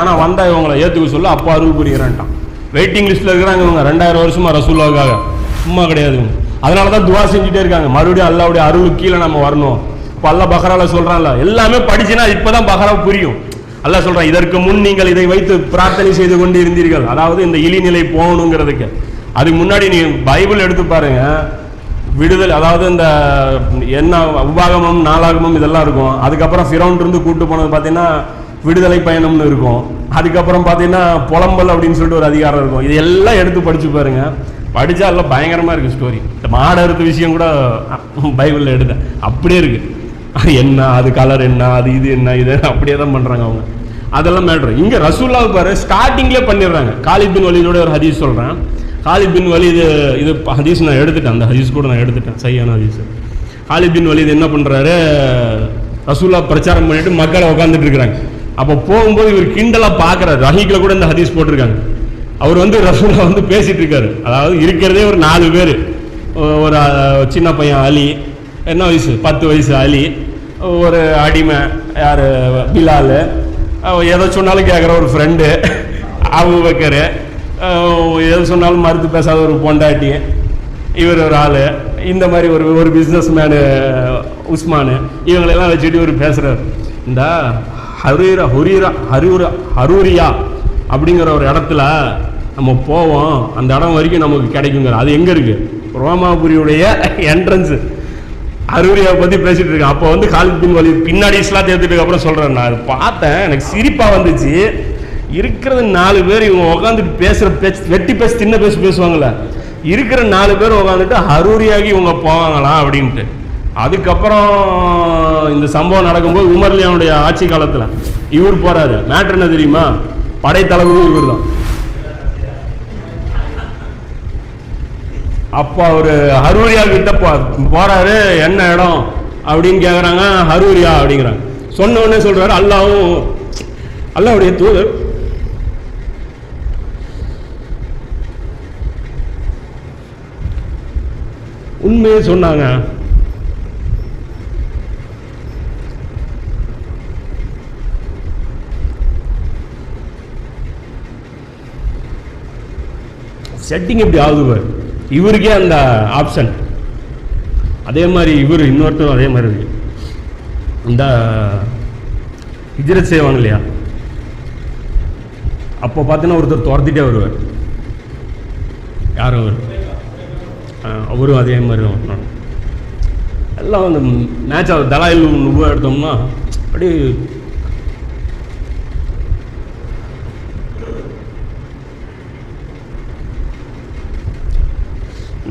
ஆனால் வந்தால் இவங்களை ஏற்றுக்க சொல்ல அப்போ அருள் புரிகிறேன்ட்டான் வெயிட்டிங் லிஸ்ட்டில் இருக்கிறாங்க இவங்க ரெண்டாயிரம் வருஷமா ரசூல்லாவுக்காக சும்மா கிடையாது அதனால தான் துவா செஞ்சுட்டே இருக்காங்க. மறுபடியும் அல்லாவுடைய அருள் கீழே நம்ம வரணும். இப்போ அல்லா பஹரால சொல்கிறான்ல எல்லாமே படிச்சுனா இப்பதான் பஹரா புரியும். அல்லா சொல்கிறான் இதற்கு முன் நீங்கள் இதை வைத்து பிரார்த்தனை செய்து கொண்டு இருந்தீர்கள் அதாவது இந்த இழிநிலை போகணுங்கிறதுக்கு. அதுக்கு முன்னாடி நீ பைபிள் எடுத்து பாருங்க. விடுதலை அதாவது இந்த என்ன உபாகமம் நாளாகமம் இதெல்லாம் இருக்கும். அதுக்கப்புறம் ஃபிரௌன் இருந்து கூட்டு போனது பார்த்தீங்கன்னா விடுதலை பயணம்னு இருக்கும். அதுக்கப்புறம் பார்த்தீங்கன்னா புலம்பல் அப்படின்னு சொல்லிட்டு ஒரு அதிகாரம் இருக்கும். இது எல்லாம் எடுத்து படிச்சு பாருங்க. படிச்சா எல்லாம் பயங்கரமா இருக்கு ஸ்டோரி இந்த மாடு அறுத்த விஷயம் கூட பைபிளில் எடுத்தேன். அப்படியே இருக்கு. அது என்ன அது கலர் என்ன அது இது என்ன இது அப்படியே தான் பண்றாங்க அவங்க. அதெல்லாம் மேட்ரு இங்க ரசூல்லாவை பாரு ஸ்டார்டிங்லேயே பண்ணிடுறாங்க. காலித் பின் வலிதோட ஒரு ஹதீஸ் சொல்றேன். காலித் பின் வலிது இது ஹதீஸ் நான் எடுத்துட்டேன். அந்த ஹதீஸ் கூட நான் எடுத்துட்டேன். சரியான ஹதீஸ். காலித் பின் வலிது என்ன பண்றாரு? ரசூல்லா பிரச்சாரம் பண்ணிட்டு மக்களை உட்காந்துட்டு இருக்கிறாங்க. அப்போ போகும்போது இவர் கிண்டலா பார்க்கறாரு ரஹீக்ல கூட இந்த ஹதீஸ் போட்டிருக்காங்க. அவர் வந்து ரசூலா வந்து பேசிட்டு இருக்காரு. அதாவது இருக்கிறதே ஒரு நாலு பேர். ஒரு சின்ன பையன் அலி என்ன வயசு? பத்து வயசு அலி ஒரு அடிமை யார்? பிலால். எதை சொன்னாலும் கேட்குற ஒரு ஃப்ரெண்டு அபு பக்கரு எது சொன்னாலும் மறுத்து பேசாத ஒரு பொண்டாட்டி. இவர் ஒரு ஆள். இந்த மாதிரி ஒரு ஒரு பிஸ்னஸ் மேனு உஸ்மானு. இவங்களெல்லாம் வச்சுட்டு இவர் பேசுகிறார் இந்த ஹரீரா ஹுரீரா ஹரூரா ஹரூரியா அப்படிங்கிற ஒரு இடத்துல நம்ம போவோம். அந்த இடம் வரைக்கும் நமக்கு கிடைக்குங்கிற அது எங்கே இருக்குது ரோமாபுரியுடைய என்ட்ரன்ஸு அரூரியாவை பற்றி பேசிட்டு இருக்கேன். அப்போ வந்து காலித் பின் வலி பின்னாடி இஸ்லாம் தேர்த்துட்டு அப்புறம் சொல்கிறேன் நான். அதை பார்த்தேன். எனக்கு சிரிப்பாக வந்துச்சு. இருக்கிறது நாலு பேர் இவங்க உட்காந்துட்டு பேசுகிற பேச்சு வெட்டி பேசி சின்ன பேசி பேசுவாங்களே இருக்கிற நாலு பேர் உட்காந்துட்டு ஹரூரியாகி இவங்க போவாங்களா அப்படின்ட்டு. அதுக்கப்புறம் இந்த சம்பவம் நடக்கும்போது உமர்லியானுடைய ஆட்சி காலத்தில் இவர் போறாரு. மேட்ரு என்ன தெரியுமா? படைத்தளபதி இவர் தான் அப்போ அவர் ஹரூரியா கிட்ட போ- போறாரு. என்ன இடம் அப்படின்னு கேட்குறாங்க ஹரூரியா அப்படிங்கிறாங்க. சொன்ன உடனே சொல்றாரு அல்லாவும் அல்லாவுடைய தூதர். உண்மையை சொன்னாங்க. செட்டிங் இப்படி ஆகுது இவருக்கே அந்த ஆப்ஷன் அதே மாதிரி இவர் இன்னொருத்தரும் அதே மாதிரி இருக்கு. இந்த ஹிஜ்ரத் செய்வாங்க இல்லையா? அப்போ பார்த்தீங்கன்னா ஒருத்தர் துரத்திட்டே வருவார். யார் அவர்? அவரும் அதே மாதிரி தான் எல்லாம் அந்த மேட்ச் ஆகுது. தலாயில் நுபா எடுத்தோம்னா அப்படியே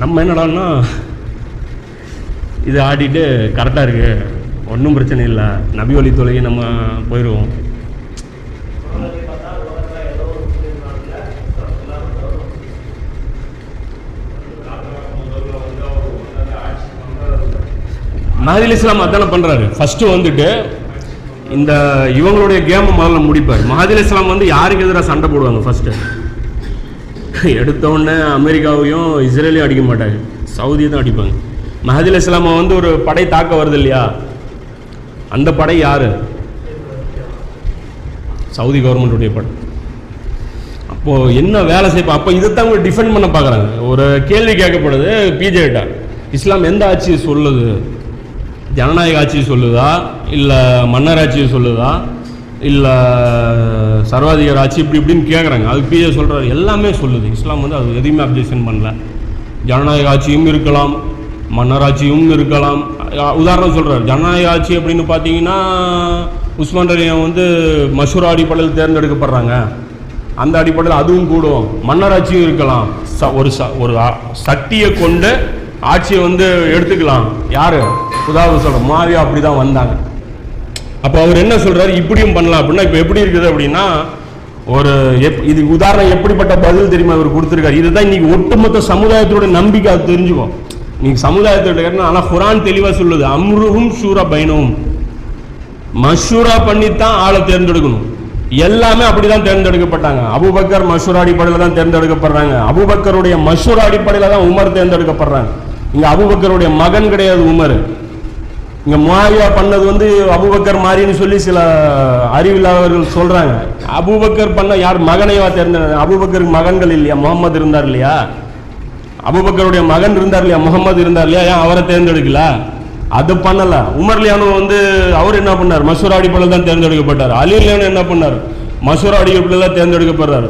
நம்ம என்னடான்னா இது ஆடிட்டு கரெக்டாக இருக்குது ஒன்றும் பிரச்சனை இல்லை. நபி ஒளி தொலைகி நம்ம போயிடுவோம் மஹதில் இஸ்லாம் அதானே பண்ணுறாரு ஃபஸ்ட்டு வந்துட்டு இந்த இவங்களுடைய கேமை முதல்ல முடிப்பார். மஹதில் இஸ்லாம் வந்து யாருக்கு எதிராக சண்டை போடுவாங்க ஃபஸ்ட்டு எடுத்தோடனே அமெரிக்காவையும் இஸ்ரேலையும் அடிக்க மாட்டாங்க சவுதியை தான் அடிப்பாங்க. மஹதில் இஸ்லாமை வந்து ஒரு படை தாக்க வருது இல்லையா? அந்த படை யார்? சவுதி கவர்மெண்ட்டுடைய படை. அப்போது என்ன வேலை செய்ப்பா அப்போ இதைத்தான் அவங்க டிஃபெண்ட் பண்ண பார்க்குறாங்க. ஒரு கேள்வி கேட்கப்படுது பிஜேட்டா இஸ்லாம் எந்த ஆட்சியை சொல்லுது? ஜனநாயக ஆட்சியை சொல்லுதா? இல்லை மன்னர் ஆட்சியை சொல்லுதா? இல்லை சர்வாதிகார ஆட்சி இப்படி இப்படின்னு கேட்குறாங்க அதுக்கு பிஜே சொல்கிறாரு எல்லாமே சொல்லுது. இஸ்லாம் வந்து அது எதையுமே அப்ஜெக்ஷன் பண்ணல. ஜனநாயக ஆட்சியும் இருக்கலாம் மன்னர் ஆட்சியும் இருக்கலாம். உதாரணம் சொல்கிறார் ஜனநாயக ஆட்சி அப்படின்னு பார்த்தீங்கன்னா உஸ்மான் ரலியம் வந்து மஷூரா அடிப்படையில் தேர்ந்தெடுக்கப்படுறாங்க. அந்த அடிப்படையில் அதுவும் கூடும். மன்னர் ஆட்சியும் இருக்கலாம். ச ஒரு ச ஒரு சக்தியை கொண்டு ஆட்சியை வந்து எடுத்துக்கலாம். யார்? உதாரணம் சொல்கிறேன் மாவியா அப்படி தான் வந்தாங்க. அப்போ அவர் என்ன சொல்றாரு? இப்படியும் பண்ணலாம் அப்படின்னா இப்போ எப்படி இருக்குது அப்படின்னா ஒரு எப் இது உதாரணம் எப்படிப்பட்ட பதில் தெரியுமா அவர் கொடுத்துருக்காரு? இதுதான் இன்னைக்கு ஒட்டுமொத்த சமுதாயத்தோட நம்பிக்கை அது தெரிஞ்சுக்கும். நீங்க சமுதாயத்தோட கேட்டா ஆனால் குரான் தெளிவா சொல்லுது அம்ருகும் ஷூரா பைனவும் மஷூரா பண்ணித்தான் ஆளை தேர்ந்தெடுக்கணும். எல்லாமே அப்படிதான் தேர்ந்தெடுக்கப்பட்டாங்க. அபுபக்கர் மஷூரா அடிப்படையில் தான் தேர்ந்தெடுக்கப்படுறாங்க. அபுபக்கருடைய மஷூரா அடிப்படையில் தான் உமர் தேர்ந்தெடுக்கப்படுறாங்க. இங்க அபுபக்கருடைய மகன் கிடையாது உமர். இங்க முவாவியா பண்ணது வந்து அபூபக்கர் மாதிரின்னு சொல்லி சில அறிவில்லாதவர்கள் சொல்றாங்க. அபூபக்கர் பண்ண யார் மகனையா தேர்ந்த அபூபக்கருக்கு மகன்கள் இல்லையா? முகமது இருந்தார் இல்லையா? அபூபக்கருடைய மகன் இருந்தார் இல்லையா? முகமது இருந்தார் இல்லையா? ஏன் அவரை தேர்ந்தெடுக்கல? அது பண்ணல. உமர்லியானு வந்து அவர் என்ன பண்ணார்? மசூரா அடிப்படையில் தான் தேர்ந்தெடுக்கப்பட்டார். அலி என்ன பண்ணார்? மசூரா அடிப்படையில் தான் தேர்ந்தெடுக்கப்படுறாரு.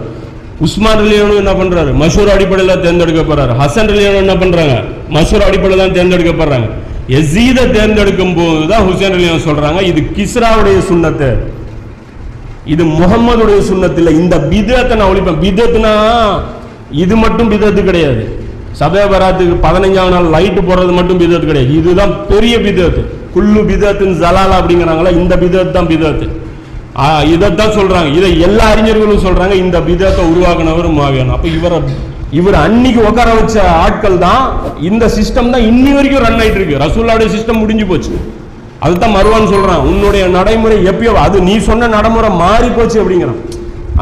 உஸ்மான் ரிலியானு என்ன பண்றாரு? மசூரா அடிப்படையில் தேர்ந்தெடுக்கப்படுறாரு. ஹசன் ரிலியானு என்ன பண்றாங்க? மசூரா அடிப்படையில் தான் தேர்ந்தெடுக்கப்படுறாங்க. எசீதை தேர்ந்தெடுக்கும் போது தான் ஹுசேன் அலி சொல்றாங்க இது கிஸ்ராவுடைய சுண்ணத்து. இது முகம்மதுடைய சுண்ணத்தில் இந்த பிதத்தை நான் ஒழிப்பேன். பிதத்துனா இது மட்டும் பிதத்து கிடையாது. சபை பராத்துக்கு பதினஞ்சாம் நாள் லைட்டு போடுறது மட்டும் பிதத்து கிடையாது. இதுதான் பெரிய பிதத்து. குல்லு பிதத்துன்னு ஜலாலா அப்படிங்கிறாங்களா இந்த பிதத்து. தான் பிதத்து இதைத்தான் சொல்றாங்க. இதை எல்லா அறிஞர்களும் சொல்றாங்க. இந்த பிதத்தை உருவாக்குனவர் மாவியான் அப்ப இவரை இவர் அன்னைக்கு உட்கார வச்ச ஆட்கள் தான் இந்த சிஸ்டம் தான் இன்னி வரைக்கும் ரன் ஆயிட்டு இருக்கு. ரசூல்லாவுடைய சிஸ்டம் முடிஞ்சு போச்சு. அதுதான் மறுவான்னு சொல்றான். உன்னுடைய நடைமுறை எப்பயோ அது நீ சொன்ன நடைமுறை மாறி போச்சு அப்படிங்கிறான்.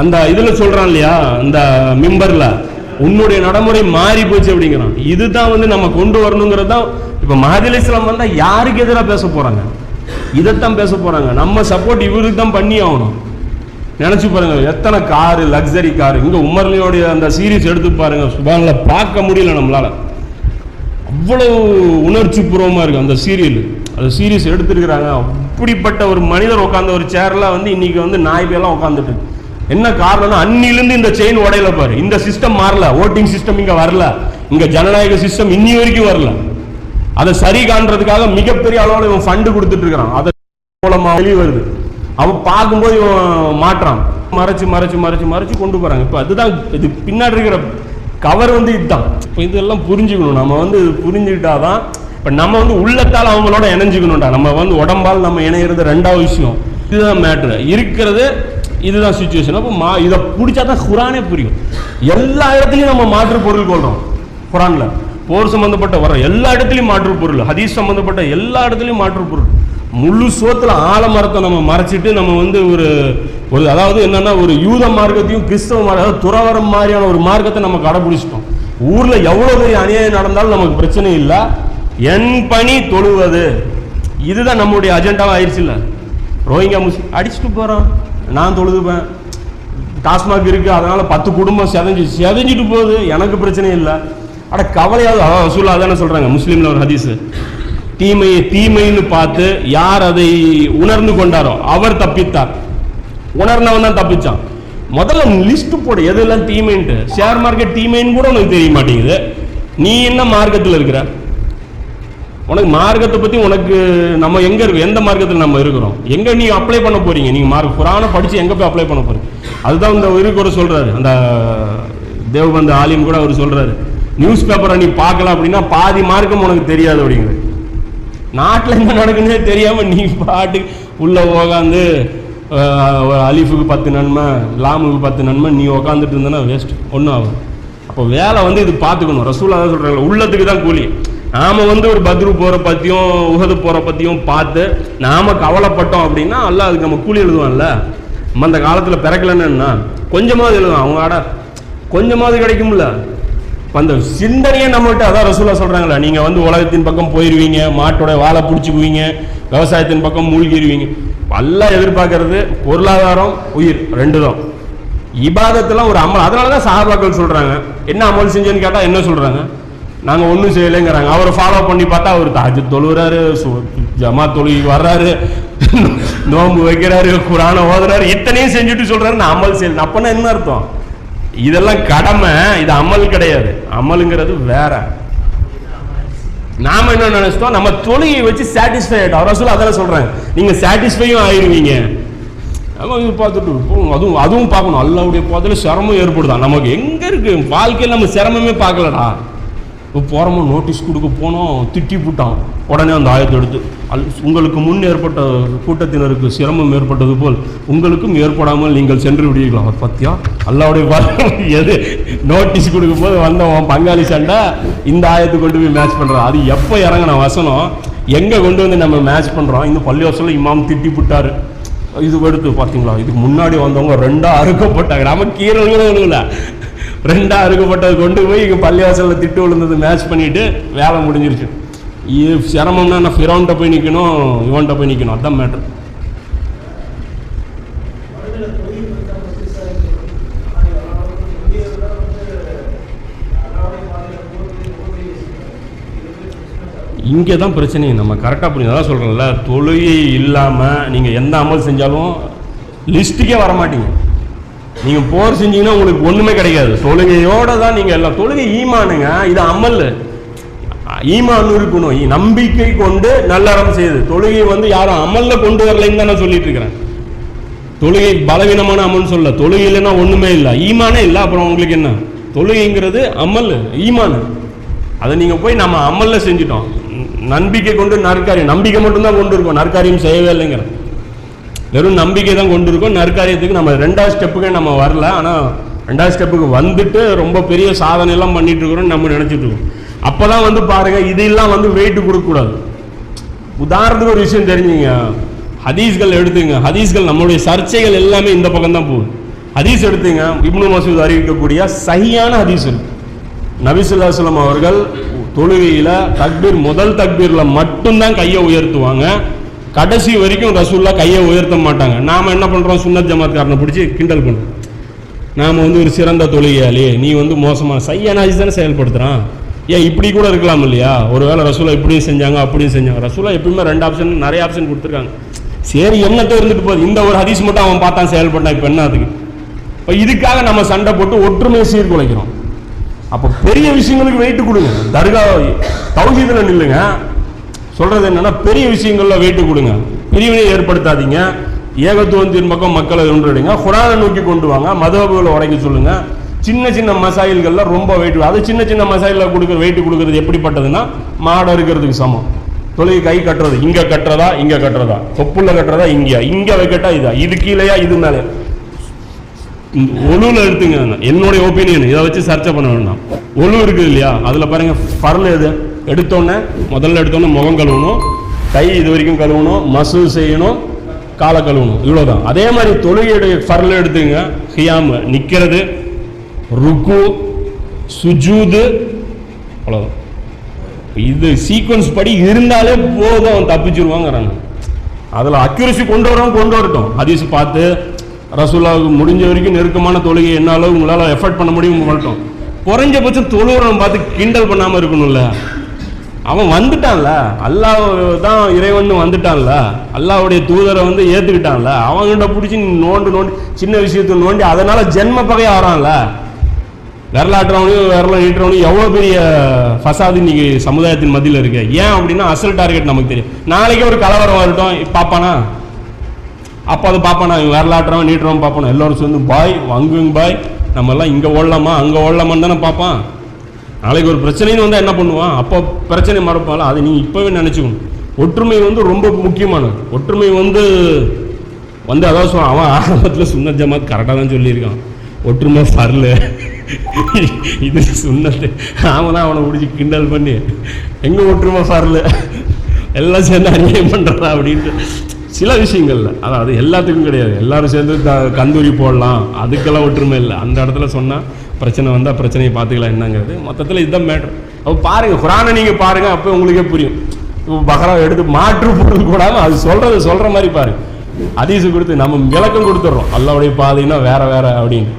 அந்த இதுல சொல்றான் இல்லையா? அந்த மிம்பர்ல. உன்னுடைய நடைமுறை மாறி போச்சு அப்படிங்கிறான். இதுதான் வந்து நம்ம கொண்டு வரணுங்கிறது தான். இப்ப மஹதில் இஸ்லாம் வந்தா யாருக்கு எதிராக பேச போறாங்க? இதைத்தான் பேச போறாங்க. நம்ம சப்போர்ட் இவருக்கு தான் பண்ணி ஆகணும். நினைச்சு பாருங்க எத்தனை காரு லக்ஸரி காரு இங்க உமர்லியோடைய அந்த சீரீஸ் எடுத்து பாருங்க சுபான்ல பார்க்க முடியல நம்மளால. அவ்வளவு உணர்ச்சி பூர்வமா இருக்கு அந்த சீரியல் அந்த சீரீஸ் எடுத்திருக்கிறாங்க. அப்படிப்பட்ட ஒரு மனிதர் உட்காந்த ஒரு சேர்ல வந்து இன்னைக்கு வந்து நாய் பேலாம் உட்காந்துட்டு என்ன காரணம்னா அன்னிலிருந்து இந்த செயின் உடையல பாரு. இந்த சிஸ்டம் மாறல. ஓட்டிங் சிஸ்டம் இங்க வரல. இங்க ஜனநாயக சிஸ்டம் இன்னி வரைக்கும் வரல. அதை சரி காண்றதுக்காக மிகப்பெரிய அளவில் இவன் ஃபண்டு கொடுத்துட்டு இருக்கிறான். அதன் மூலமா வெளியே வருது. அவன் பார்க்கும்போது இவன் மாற்றான் மறைச்சு மறைச்சு மறைச்சு மறைச்சு கொண்டு போகிறாங்க இப்போ அதுதான் இது பின்னாடி இருக்கிற கவர் வந்து இதுதான். இப்போ இதெல்லாம் புரிஞ்சுக்கணும். நம்ம வந்து புரிஞ்சுக்கிட்டா புரிஞ்சுக்கிட்டாதான் இப்போ நம்ம வந்து உள்ளத்தால் அவங்களோட இணைஞ்சுக்கணும்டா. நம்ம வந்து உடம்பால் நம்ம இணையிறது ரெண்டாவது விஷயம். இதுதான் மேட்ரு இருக்கிறது இதுதான் சுச்சுவேஷன் அப்போ மா இதை பிடிச்சா தான் குரானே புரியும். எல்லா இடத்துலையும் நம்ம மாற்று பொருள் கொள்றோம். குரானில். போர் சம்மந்தப்பட்ட வர எல்லா இடத்துலையும் மாற்று பொருள். ஹதீஸ் சம்மந்தப்பட்ட எல்லா இடத்துலையும் மாற்று பொருள். முழு சோத்துல ஆலமரத்தை நம்ம மறைச்சிட்டு நம்ம வந்து ஒரு ஒரு அதாவது என்னன்னா ஒரு யூத மார்க்கத்தையும் கிறிஸ்தவ மார்க்க துறவரம் மாதிரியான ஒரு மார்க்கத்தை நம்ம கடைபிடிச்சிட்டோம். ஊர்ல எவ்வளவு பெரிய அநியாயம் நடந்தாலும் நமக்கு பிரச்சனை இல்லை. என் பணி தொழுவது. இதுதான் நம்முடைய அஜெண்டாவா ஆயிடுச்சு இல்லை ரோஹிங்கா முஸ் அடிச்சுட்டு போறான். நான் தொழுதுப்பேன். டாஸ்மாக் இருக்கு அதனால பத்து குடும்பம் செதஞ்சு செதஞ்சிட்டு போகுது. எனக்கு பிரச்சனை இல்லை. அட கவலையாவது அதான் ரசூல்லா அதானே சொல்றாங்க முஸ்லீம்ல ஒரு ஹதீஸ். தீமையை தீமைன்னு பார்த்து யார் அதை உணர்ந்து கொண்டாரோ அவர் தப்பித்தார். உணர்ந்தவன் தான் தப்பிச்சான். முதல்ல லிஸ்ட் போடு எதெல்லாம் தீமைன்ட்டு. ஷேர் மார்க்கெட் தீமைன்னு கூட உனக்கு தெரிய மாட்டேங்குது. நீ என்ன மார்க்கத்தில் இருக்கிற? உனக்கு மார்க்கத்தை பற்றி உனக்கு நம்ம எங்கே இருக்கு? எந்த மார்க்கத்தில் நம்ம இருக்கிறோம்? எங்கே நீ அப்ளை பண்ண போறீங்க? நீங்கள் மார்க் குரானை படித்து எங்கே போய் அப்ளை பண்ண போறீங்க? அதுதான் இந்த இருக்கு சொல்கிறாரு அந்த தேவபந்த ஆலிம் கூட அவர் சொல்கிறாரு நியூஸ் பேப்பரை நீ பார்க்கலாம் அப்படின்னா பாதி மார்க்கம் உனக்கு தெரியாது அப்படிங்கிறது நாட்டில் என்ன நடக்குன்னே தெரியாமல் நீ பாட்டு உள்ளே உக்காந்து அலிஃபுக்கு பத்து நன்மை லாமுக்கு பத்து நன்மை நீ உக்காந்துட்டு இருந்தனா வேஸ்ட் ஒன்றும் ஆகும் அப்போ வேலை வந்து இது பார்த்துக்கணும் ரசூலா தான் சொல்கிறாங்க உள்ளத்துக்கு தான் கூலி. நாம வந்து ஒரு பத்ரு போகிற பற்றியும் உகது போகிற பற்றியும் பார்த்து நாம் கவலைப்பட்டோம் அப்படின்னா எல்லாம் அதுக்கு நம்ம கூலி எழுதுவான்ல? நம்ம அந்த காலத்தில் பிறக்கலன்னு என்ன? கொஞ்சமாவது எழுதுவான் அவங்க ஆட கொஞ்சமாவது கிடைக்கும்ல? அந்த சிந்தனையே நம்மகிட்ட அதான் ரசூலா சொல்றாங்களா நீங்க வந்து உலகத்தின் பக்கம் போயிருவீங்க மாட்டோட வாழை பிடிச்சிக்குவீங்க விவசாயத்தின் பக்கம் மூழ்கிடுவீங்க எல்லாம் எதிர்பார்க்கறது பொருளாதாரம் உயிர் ரெண்டு தான் இபாதத்தெல்லாம் ஒரு அமல். அதனால தான் சஹாபாக்கள் சொல்றாங்க. என்ன அமல் செஞ்சேன்னு கேட்டால் என்ன சொல்றாங்க? நாங்கள் ஒன்றும் செய்யலைங்கிறாங்க. அவரை ஃபாலோ பண்ணி பார்த்தா அவர் தாஜ் தொழுகிறாரு ஜமா தொழுகி வர்றாரு நோன்பு வைக்கிறாரு குரானை ஓதுறாரு இத்தனையும் செஞ்சுட்டு சொல்றாரு நான் அமல் செய்யல. அப்பனா என்ன அர்த்தம்? இதெல்லாம் கடமை இது அமல் கிடையாது. அமலுங்கிறது வேற. நாம என்ன நினைச்சிட்டோம்? நம்ம தொழுகையை வச்சு சாட்டிஸ்ஃபை ஆகிட்டோம் அவர் சொல்ல அதெல்லாம் சொல்றாங்க நீங்க சாட்டிஸ்ஃபையும் ஆயிருவீங்க. நம்ம இது பார்த்துட்டு அதுவும் அதுவும் பார்க்கணும். அல்லாவுடைய பாதையில் சிரமம் ஏற்படுதான் நமக்கு எங்க இருக்கு? வாழ்க்கையில் நம்ம சிரமமே பார்க்கலடா. இப்போ போகிறோமோ நோட்டீஸ் கொடுக்க போனோம் திட்டி போட்டான் உடனே அந்த ஆயத்தை எடுத்து அல் உங்களுக்கு முன் ஏற்பட்ட கூட்டத்தினருக்கு சிரமம் ஏற்பட்டது போல் உங்களுக்கும் ஏற்படாமல் நீங்கள் சென்று விடுவீர்களா. பத்தியா? அல்லாவுடைய எது? நோட்டீஸ் கொடுக்கும் போது வந்தவன் பங்காளி சண்டை இந்த ஆயத்தை கொண்டு போய் மேட்ச் பண்ணுறான் அது எப்போ இறங்கின வசனம் எங்கே கொண்டு வந்து நம்ம மேட்ச் பண்ணுறோம் இந்த பள்ளிவாசலில் இமாம் திட்டி புட்டாரு. இது எடுத்து பார்த்தீங்களா? இதுக்கு முன்னாடி வந்தவங்க ரெண்டாக அறுக்கப்பட்டாங்க நம்ம கீரல்களும் விழுகல ரெண்டா அறுக்கப்பட்டது கொண்டு போய் இங்கே பள்ளிவாசலில் திட்டு விழுந்தது மேட்ச் பண்ணிட்டு வேலை முடிஞ்சிருச்சு. சிரமம்னா நான் ஃபிரௌன்ட்ட போய் நிற்கணும் இவன்கிட்ட போய் நிற்கணும் அதான் மேட்ரு இங்கே தான் பிரச்சனை. நம்ம கரெக்டாக புரியும். அதான் சொல்கிறேன்ல தொழுகை இல்லாமல் நீங்கள் எந்த அமல் செஞ்சாலும் லிஸ்ட்டுக்கே வர மாட்டீங்க. நீங்கள் போர் செஞ்சீங்கன்னா உங்களுக்கு ஒன்றுமே கிடைக்காது. தொழுகையோடு தான் நீங்கள் எல்லாம் தொழுகை ஈமானுங்க. இது அமல். ஈமான் இருக்கணும் நம்பிக்கை கொண்டு நல்லறம் செய்யுது தொழுகை வந்து யாரும் அமல்ல கொண்டு வரலைன்னு தான் நான் சொல்லிட்டு இருக்கிறேன் தொழுகை பலவீனமான அமல் சொல்ல தொழுகை இல்லைன்னா ஒண்ணுமே இல்லை. ஈமானே இல்லை. அப்புறம் உங்களுக்கு என்ன? தொழுகைங்கிறது அமல் ஈமான். அதை நீங்க போய் நம்ம அமல்ல செஞ்சிட்டோம். நம்பிக்கை கொண்டு நற்காரியம். நம்பிக்கை மட்டும்தான் கொண்டு இருக்கோம். நற்காரியம் செய்யவே இல்லைங்கிற. வெறும் நம்பிக்கை தான் கொண்டு இருக்கோம். நற்காரியத்துக்கு நம்ம ரெண்டாவது ஸ்டெப்புக்கு நம்ம வரல. ஆனால் ரெண்டாவது ஸ்டெப்புக்கு வந்துட்டு ரொம்ப பெரிய சாதனை எல்லாம் பண்ணிட்டு இருக்கிறோம் நம்ம நினைச்சிட்டு இருக்கோம். அப்பதான் வந்து பாருங்க இதெல்லாம் வந்து வெயிட் கொடுக்கக்கூடாது. உதாரணத்துக்கு ஒரு விஷயம் தெரிஞ்சுங்க. ஹதீஸ்கள் எடுத்துங்க. ஹதீஸ்கள் நம்மளுடைய சர்ச்சைகள் எல்லாமே இந்த பக்கம் தான் போகுது. ஹதீஸ் எடுத்துங்க. இப்னு மசூத் அறிவிக்கக்கூடிய சஹியான ஹதீஸ் இருக்கு. நபிசுல்லாஸ்லம் அவர்கள் தொழுகையில் தக்பீர் முதல் தக்பீரில் மட்டும்தான் கையை உயர்த்துவாங்க. கடைசி வரைக்கும் ரசூல்லா கையை உயர்த்த மாட்டாங்க. நாம் என்ன பண்ணுறோம் சுன்னத் ஜமாத்காரனை பிடிச்சி கிண்டல் பண்ணுறோம் நாம் வந்து ஒரு சிறந்த தொழுகையாளி. நீ வந்து மோசமான சையான ஹதீஸ் தானே செயல்படுத்துகிறான் ஏன் இப்படி கூட இருக்கலாம் இல்லையா? ஒருவேளை ரசூலா இப்படியும் செஞ்சாங்க அப்படியும் செஞ்சாங்க. ரசூலா எப்பயுமே ரெண்டு ஆப்ஷன் நிறைய ஆப்ஷன் கொடுத்துருக்காங்க. சரி என்னத்தை இருந்துட்டு போகுது? இந்த ஒரு ஹதீஸ் மட்டும் அவன் பார்த்தான் செயல்பட்டான் இப்போ என்ன அதுக்கு? இப்போ இதுக்காக நம்ம சண்டை போட்டு ஒற்றுமையை சீர்குலைக்கிறோம். அப்போ பெரிய விஷயங்களுக்கு வெயிட்டு கொடுங்க. தர்கா தௌஹீதில் நில்லுங்க. சொல்றது என்னன்னா பெரிய விஷயங்கள்ல வெயிட்டு கொடுங்க. பிரிவினை ஏற்படுத்தாதீங்க. ஏகத்துவத்தின் பக்கம் மக்களை ஒன்றிடுங்க குரானை நோக்கி கொண்டு வாங்க. மதகுகளை உடைக்க சொல்லுங்க. சின்ன சின்ன மசாயில்கள்ல ரொம்ப வெயிட் அது சின்ன சின்ன மசாயில கொடுக்குற வெயிட் கொடுக்கறது எப்படிப்பட்டதுன்னா மாடை இருக்கிறதுக்கு சமம். தொழுகை கை கட்டுறது இங்க கட்டுறதா இங்க கட்டுறதா? தொப்புள்ள கட்டுறதா இங்கேயா? இங்க வைக்கட்டா இதா? இது கீழேயா இது மேலே? ஒழுவில் எடுத்துங்க. என்னுடைய ஒப்பீனியன் இதை வச்சு சர்ச்சை பண்ண வேண்டாம். ஒழு இருக்குது இல்லையா? அதில் பாருங்க பரல் எது? எடுத்தோன்னே முதல்ல எடுத்தோன்னே முகம் கழுவணும். கை இது வரைக்கும் கழுவணும். மசூ செய்யணும். காலை கழுவணும். இவ்வளோதான் அதே மாதிரி தொழுகையுடைய பரல் எடுத்துங்க. ஹியாம். நிற்கிறது ருக்கு சுஜூது அவ்வளோதான் இது சீக்வன்ஸ் படி இருந்தாலே போதும் அவன் தப்பிச்சிருவாங்கிறாங்க அதில் அக்யூரசி கொண்டு வரவன் கொண்டு வரட்டும். ஹதீஸ் பார்த்து ரசூல்லாவுக்கு முடிஞ்ச வரைக்கும் நெருக்கமான தொழுகை என்னால உங்களால் எஃபர்ட் பண்ண முடியும் வரட்டும். குறைஞ்சபட்சம் தொழுகிறவன் பார்த்து கிண்டல் பண்ணாமல் இருக்கணும்ல. அவன் வந்துட்டான்ல. அல்லாஹ் தான் இறைவன் வந்துட்டான்ல. அல்லாவுடைய தூதரை வந்து ஏற்றுக்கிட்டான்ல அவன்கிட்ட பிடிச்சி நோண்டு நோண்டி சின்ன விஷயத்தை நோண்டி அதனால ஜென்ம பகையாக ஆறான்ல. விரலாட்டுறவனையும் விரல நீட்டுறவனையும் எவ்வளோ பெரிய ஃபசாது இன்னைக்கு சமுதாயத்தின் மத்தியில் இருக்கு? ஏன் அப்படின்னா அசல் டார்கெட் நமக்கு தெரியும். நாளைக்கே ஒரு கலவரம் வரட்டும். பார்ப்பானா அப்போ அது பார்ப்பானா இவன் விரலாட்டுறவன் நீட்டுறவன் பார்ப்பானா எல்லோரும் சேர்ந்து பாய் அங்குங்க பாய் நம்ம எல்லாம் இங்கே ஓடலாமா? அங்கே ஓடலாமான்னு தானே பார்ப்பான் நாளைக்கு ஒரு பிரச்சனைன்னு வந்தால் என்ன பண்ணுவான்? அப்போ பிரச்சனை மறப்பால அதை நீங்கள் இப்போவே நினச்சிக்கணும். ஒற்றுமை வந்து ரொம்ப முக்கியமானது. ஒற்றுமை வந்து வந்து அதாவது சொல்லுவான் அவன் ஆரம்பத்தில் சுந்தர் ஜமாத் கரெக்டாக தான் சொல்லியிருக்கான். ஒற்றுமை வரல. இது சுண்ணத்து நாம தான் அவனை பிடிச்சி கிண்டல் பண்ணி எங்க ஒற்றுமை சார்ல எல்லாம் சேர்ந்து அநியாயம் பண்ணுறா அப்படின்ட்டு. சில விஷயங்கள்ல அதாவது எல்லாத்துக்கும் கிடையாது. எல்லாரும் சேர்ந்து த- கந்தூரி போடலாம். அதுக்கெல்லாம் ஒற்றுமை இல்லை. அந்த இடத்துல சொன்னால் பிரச்சனை வந்தால் பிரச்சனையை பார்த்துக்கலாம் என்னங்கிறது. மொத்தத்தில் இதுதான் மேட்ரு அப்போ பாருங்க குரானை நீங்கள் பாருங்க அப்போ உங்களுக்கே புரியும். இப்போ பகரா எடுத்து மாற்று பொருள் கூடாது அது சொல்கிறது சொல்ற மாதிரி பாருங்க. அதீசு கொடுத்து நம்ம விளக்கம் கொடுத்துட்றோம். அல்லாவுடைய பாதைன்னா வேற வேற அப்படின்னு.